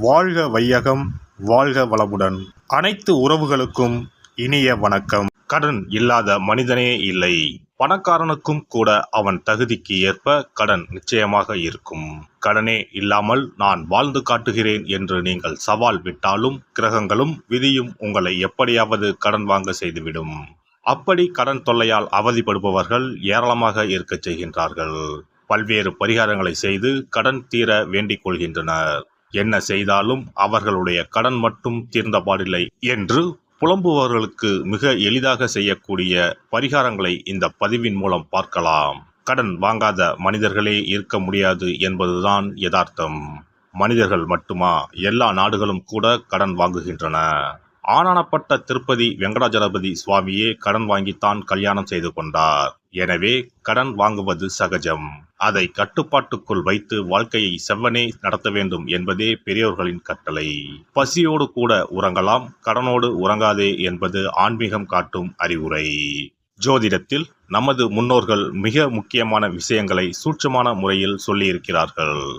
வாழ்க வையகம் வாழ்க வளமுடன். அனைத்து உறவுகளுக்கும் இனிய வணக்கம். கடன் இல்லாத மனிதனே இல்லை. பணக்காரனுக்கும் கூட அவன் தகுதிக்கு ஏற்ப கடன் நிச்சயமாக இருக்கும். கடனே இல்லாமல் நான் வாழ்ந்து காட்டுகிறேன் என்று நீங்கள் சவால் விட்டாலும் கிரகங்களும் விதியும் உங்களை எப்படியாவது கடன் வாங்க செய்துவிடும். அப்படி கடன் தொல்லையால் அவதிப்படுபவர்கள் ஏராளமாக இருக்கச் செய்கின்றார்கள். பல்வேறு பரிகாரங்களை செய்து கடன் தீர வேண்டிக் கொள்கின்றனர். என்ன செய்தாலும் அவர்களுடைய கடன் மட்டும் தீர்ந்தபாடில்லை என்று புலம்புபவர்களுக்கு மிக எளிதாக செய்யக்கூடிய பரிகாரங்களை இந்த பதிவின் மூலம் பார்க்கலாம். கடன் வாங்காத மனிதர்களே இருக்க முடியாது என்பதுதான் யதார்த்தம். மனிதர்கள் மட்டுமா? எல்லா நாடுகளும் கூட கடன் வாங்குகின்றன. ஆனானப்பட்ட திருப்பதி வெங்கடாஜலபதி சுவாமியே கடன் வாங்கித்தான் கல்யாணம் செய்து கொண்டார். எனவே கடன் வாங்குவது சகஜம். அதை கட்டுப்பாட்டுக்குள் வைத்து வாழ்க்கையை செவ்வனே நடத்த வேண்டும் என்பதே பெரியோர்களின் கட்டளை. பசியோடு கூட உறங்கலாம் கடனோடு உறங்காதே என்பது ஆன்மீகம் காட்டும் அறிவுரை. ஜோதிடத்தில் நமது முன்னோர்கள் மிக முக்கியமான விஷயங்களை சூட்சமான முறையில் சொல்லியிருக்கிறார்கள்.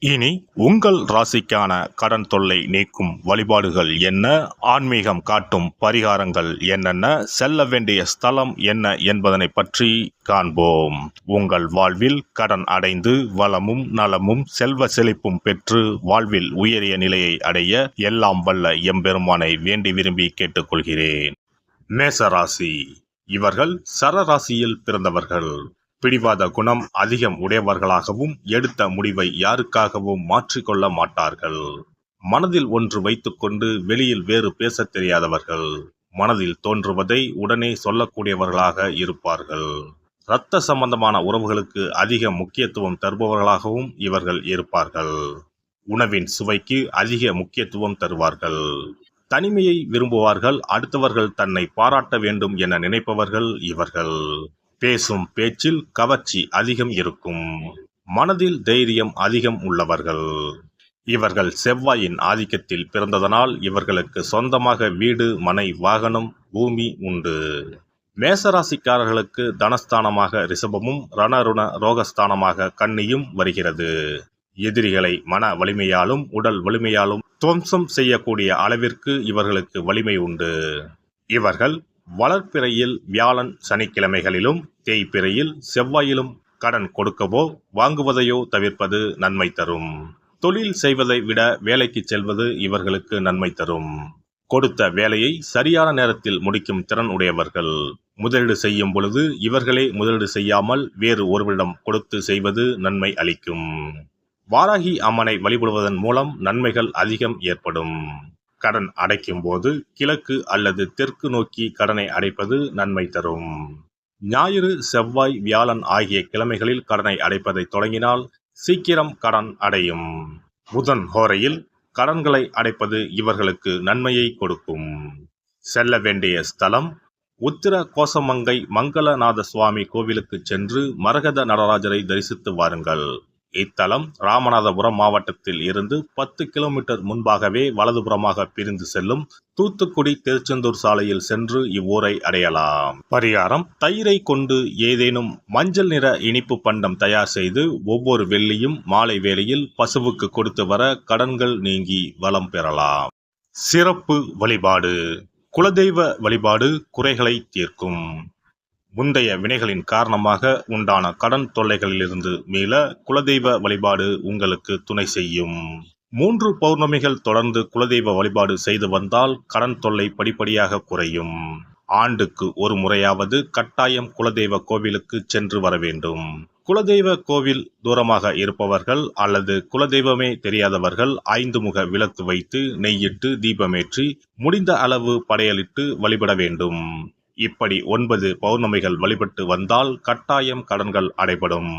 இனி உங்கள் ராசிக்கான கடன் தொல்லை நீக்கும் வழிபாடுகள் என்ன? ஆன்மீகம் காட்டும் பரிகாரங்கள் என்னென்ன? செல்ல வேண்டிய ஸ்தலம் என்ன என்பதனை பற்றி காண்போம். உங்கள் வாழ்வில் கடன் அடைந்து வளமும் நலமும் செல்வ செழிப்பும் பெற்று வாழ்வில் உயரிய நிலையை அடைய எல்லாம் வல்ல எம்பெருமானை வேண்டி விரும்பி கேட்டுக்கொள்கிறேன். மேசராசி. இவர்கள் சரராசியில் பிறந்தவர்கள். பிடிவாத குணம் அதிகம் உடையவர்களாகவும் எடுத்த முடிவை யாருக்காகவும் மாற்றிக்கொள்ள மாட்டார்கள். மனதில் ஒன்று வைத்துக்கொண்டு வெளியில் வேறு பேசத் தெரியாதவர்கள் மனதில் தோன்றுவதை உடனே சொல்லக்கூடியவர்களாக இருப்பார்கள். இரத்த சம்பந்தமான உறவுகளுக்கு அதிக முக்கியத்துவம் தருபவர்களாகவும் இவர்கள் இருப்பார்கள். உணவின் சுவைக்கு அதிக முக்கியத்துவம் தருவார்கள். தனிமையை விரும்புவார்கள் அடுத்தவர்கள் தன்னை பாராட்ட வேண்டும் என நினைப்பவர்கள் இவர்கள். பேசும் பேச்சில் கவர்ச்சி அதிகம் இருக்கும். மனதில் தைரியம் அதிகம் உள்ளவர்கள். இவர்கள் செவ்வாயின் ஆதிக்கத்தில் பிறந்ததனால் இவர்களுக்கு சொந்தமாக வீடு மனை வாகனம் பூமி உண்டு. மேசராசிக்காரர்களுக்கு தனஸ்தானமாக ரிஷபமும் ரணருண ரோகஸ்தானமாக கன்னியும் வருகிறது. எதிரிகளை மன வலிமையாலும் உடல் வலிமையாலும் துவம்சம் செய்யக்கூடிய அளவிற்கு இவர்களுக்கு வலிமை உண்டு. இவர்கள் வளர்ப்பிறையில் வியாழன் சனிக்கிழமைகளிலும் தேய்ப்பிறையில் செவ்வாயிலும் கடன் கொடுக்கவோ வாங்குவதையோ தவிர்ப்பது நன்மை தரும். தொழில் செய்வதை விட வேலைக்கு செல்வது இவர்களுக்கு நன்மை தரும். கொடுத்த வேலையை சரியான நேரத்தில் முடிக்கும் திறன் உடையவர்கள். முதலீடு செய்யும் பொழுது இவர்களே முதலீடு செய்யாமல் வேறு ஒருவரிடம் கொடுத்து செய்வது நன்மை அளிக்கும். வாராகி அம்மனை வழிபடுவதன் மூலம் நன்மைகள் அதிகம் ஏற்படும். கடன் அடைக்கும் போது கிழக்கு அல்லது தெற்கு நோக்கி கடனை அடைப்பது நன்மை தரும். ஞாயிறு செவ்வாய் வியாழன் ஆகிய கிழமைகளில் கடனை அடைப்பதை தொடங்கினால் சீக்கிரம் கடன் அடையும். புதன் ஹோரையில் கடன்களை அடைப்பது இவர்களுக்கு நன்மையை கொடுக்கும். செல்ல வேண்டிய ஸ்தலம் உத்திர கோசமங்கை மங்களநாத சுவாமி கோவிலுக்கு சென்று மரகத நடராஜரை தரிசித்து வாருங்கள். இத்தலம் ராமநாதபுரம் மாவட்டத்தில் இருந்து பத்து கிலோமீட்டர் முன்பாகவே வலதுபுறமாக பிரிந்து செல்லும் தூத்துக்குடி திருச்செந்தூர் சாலையில் சென்று இவ்வூரை அடையலாம். பரிகாரம் தயிரை கொண்டு ஏதேனும் மஞ்சள் நிற இனிப்பு பண்டம் தயார் செய்து ஒவ்வொரு வெள்ளியும் மாலை வேளையில் பசுவுக்கு கொடுத்து வர கடன்கள் நீங்கி வளம் பெறலாம். சிறப்பு வழிபாடு குலதெய்வ வழிபாடு குறைகளை தீர்க்கும். முந்தைய வினைகளின் காரணமாக உண்டான கடன் தொல்லைகளிலிருந்து மீள குலதெய்வ வழிபாடு உங்களுக்கு துணை செய்யும். மூன்று பௌர்ணமிகள் தொடர்ந்து குலதெய்வ வழிபாடு செய்து வந்தால் கடன் தொல்லை படிப்படியாக குறையும். ஆண்டுக்கு ஒரு முறையாவது கட்டாயம் குலதெய்வ கோவிலுக்கு சென்று வர வேண்டும். குலதெய்வ கோவில் தூரமாக இருப்பவர்கள் அல்லது குலதெய்வமே தெரியாதவர்கள் ஐந்து முக விளக்கு வைத்து நெய்யிட்டு தீபமேற்றி முடிந்த அளவு படையலிட்டு வழிபட வேண்டும். இப்படி ஒன்பது பௌர்ணமிகள் வழிபட்டு வந்தால் கட்டாயம் கடன்கள் அடைபடும்.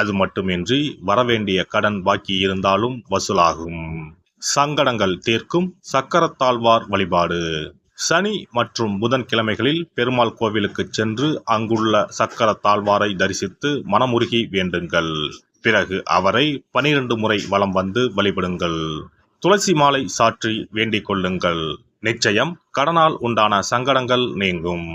அது மட்டுமின்றி வரவேண்டிய கடன் பாக்கி இருந்தாலும் வசூலாகும். சங்கடங்கள் தீர்க்கும் சக்கரத்தாழ்வார் வழிபாடு. சனி மற்றும் புதன் கிழமைகளில் பெருமாள் கோவிலுக்கு சென்று அங்குள்ள சக்கர தாழ்வாரை தரிசித்து மனமுருகி வேண்டுங்கள். பிறகு அவரை பனிரெண்டு முறை வலம் வந்து வழிபடுங்கள். துளசி மாலை சாற்றி வேண்டிக் கொள்ளுங்கள். நிச்சயம் கடனால் உண்டான சங்கடங்கள் நீங்கும்.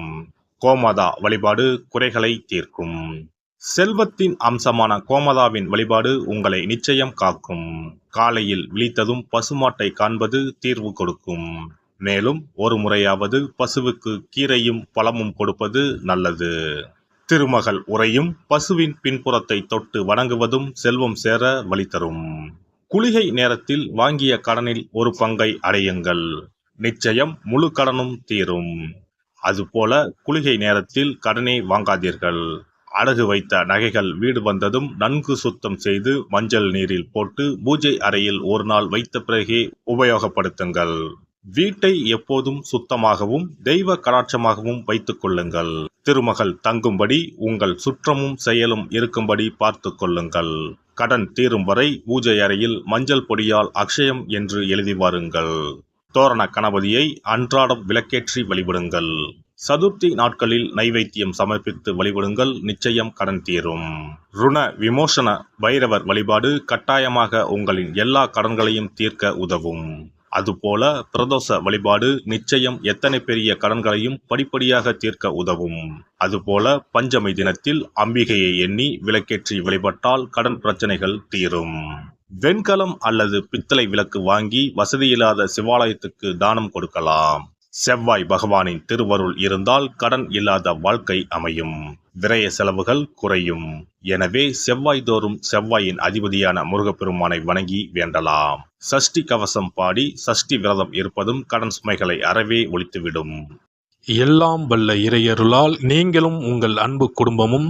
கோமதா வழிபாடு குறைகளை தீர்க்கும். செல்வத்தின் அம்சமான கோமதாவின் வழிபாடு உங்களை நிச்சயம் காக்கும். காலையில் விழித்ததும் பசுமாட்டை காண்பது தீர்வு கொடுக்கும். மேலும் ஒரு முறையாவது பசுவுக்கு கீரையும் பழமும் கொடுப்பது நல்லது. திருமகள் உரையும் பசுவின் பின்புறத்தை தொட்டு வணங்குவதும் செல்வம் சேர வழி தரும். குளிகை நேரத்தில் வாங்கிய கடனில் ஒரு பங்கை அடையுங்கள். நிச்சயம் முழு கடனும் தீரும். அதுபோல குளிகை நேரத்தில் கடனை வாங்காதீர்கள். அடகு வைத்த நகைகள் வீடு வந்ததும் நன்கு சுத்தம் செய்து மஞ்சள் நீரில் போட்டு பூஜை அறையில் ஒரு நாள் வைத்த பிறகே உபயோகப்படுத்துங்கள். வீட்டை எப்போதும் சுத்தமாகவும் தெய்வ கடாட்சமாகவும் வைத்துக் கொள்ளுங்கள். திருமகள் தங்கும்படி உங்கள் சுற்றமும் செயலும் இருக்கும்படி பார்த்து கொள்ளுங்கள். கடன் தீரும் வரை பூஜை அறையில் மஞ்சள் பொடியால் அக்ஷயம் என்று எழுதி வாருங்கள். தோரண கணபதியை அன்றாடம் விளக்கேற்றி வழிபடுங்கள். சதுர்த்தி நாட்களில் நைவேத்தியம் சமர்ப்பித்து வழிபடுங்கள். நிச்சயம் கடன் தீரும். ருண விமோசன பைரவர் வழிபாடு கட்டாயமாக உங்களின் எல்லா கடன்களையும் தீர்க்க உதவும். அதுபோல பிரதோஷ வழிபாடு நிச்சயம் எத்தனை பெரிய கடன்களையும் படிப்படியாக தீர்க்க உதவும். அதுபோல பஞ்சமி தினத்தில் அம்பிகையை எண்ணி விளக்கேற்றி வழிபட்டால் கடன் பிரச்சனைகள் தீரும். வெண்கலம் அல்லது பித்தளை விளக்கு வாங்கி வசதியில்லாத சிவாலயத்துக்கு தானம் கொடுக்கலாம். செவ்வாய் பகவானின் திருவருள் இருந்தால் கடன் இல்லாத வாழ்க்கை அமையும். விரய செலவுகள் குறையும். எனவே செவ்வாய் தோறும் செவ்வாயின் அதிபதியான முருகப்பெருமானை வணங்கி வேண்டலாம். சஷ்டி கவசம் பாடி சஷ்டி விரதம் இருப்பதும் கடன் சுமைகளை அறவே ஒழித்துவிடும். எல்லாம் வல்ல இறையருளால் நீங்களும் உங்கள் அன்பு குடும்பமும்